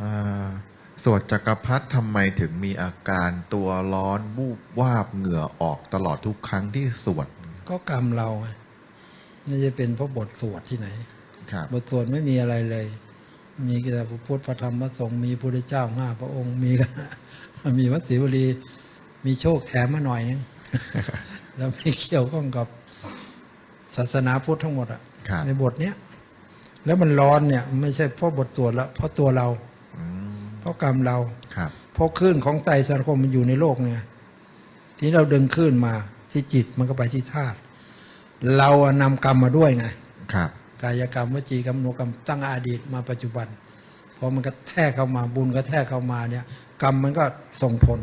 อ่าสวดจักรพรรดิทำไมถึงมีอาการตัวร้อนบูบวาบเหงื่อออกตลอดทุกครั้งที่สวด ก็กรรมเราไงไม่ใช่เป็นเพราะบทสวดที่ไหนครับบทสวดไม่มีอะไรเลย มีแต่พระพุทธพระธรรมพระสงฆ์มีพระพุทธเจ้าห้าพระองค์มีมีวัดศรีวลีมีโชคแถมมาหน่อยนึงแล้วมีเกี่ยวข้องกับศาสนาพุทธทั้งหมดอะครับในบทเนี้ยแล้วมันร้อนเนี่ย ไม่ใช่เพราะบทสวดละเพราะตัวเราอืม เพราะกรรมเราครับเพราะคลื่นของไตรสารคมมันอยู่ในโลกไงที่เราดึงคลื่นมาที่จิตมันก็ไปที่ธาตุเราอะนำกรรมมาด้วยไงครับ กายกรรมวจีกรรมมโนกรรมตั้งอดีตมาปัจจุบันพอมันก็แทกเข้ามาบุญก็แทกเข้ามาเนี่ย กรรมมันก็ส่งผล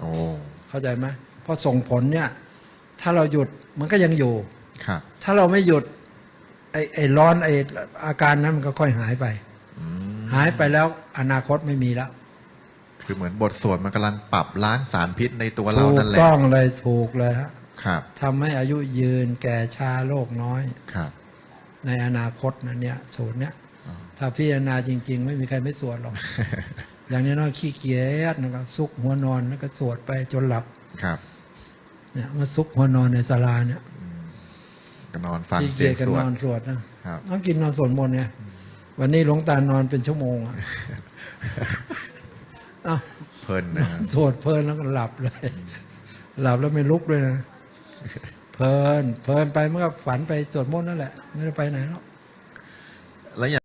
โอ้เข้าใจไหมพอส่งผลเนี่ย ถ้าเราหยุดมันก็ยังอยู่ครับ ถ้าเราไม่หยุดไอ้ไอ้ร้อนไอ้อาการนั้นมันก็ค่อยหายไปอืม หายไปแล้วอนาคตไม่มีแล้ว คือเหมือนบทสวดมันกำลังปรับล้างสารพิษในตัวเราถูกนั่นแหละต้องเลยถูกเลยฮะครับ ทำให้อายุยืนแก่ชาโรคน้อย ครับในอนาคตนะเนี่ยสูตรเนี้ย อ๋อถ้าพิจารณาจริง ๆ ไม่มีใครไม่สวดหรอก อย่างน้อยๆขี้เกียจนะครับซุกหัวนอนแล้วก็สวดไปจนหลับครับเนี่ยมาซุกหัวนอนในศาลาเนี่ยอืมก็นอนฟังขี้เสีเกียยงจกันสวดนอนสวดนะครับ ต้องกินนอนสวดมนต์ไง วันนี้หลวงตานอนเป็นชั่วโมงอะเอ้าเพลินนนะอนสวดเพลินแล้วก็หลับเลย หลับแล้วไม่ลุกเลยนะ เพลิน เพลินไปเมื่อฝันไปสวดมนต์นั่นแหละ ไม่ได้ไปไหนหรอกแล้วอย่าง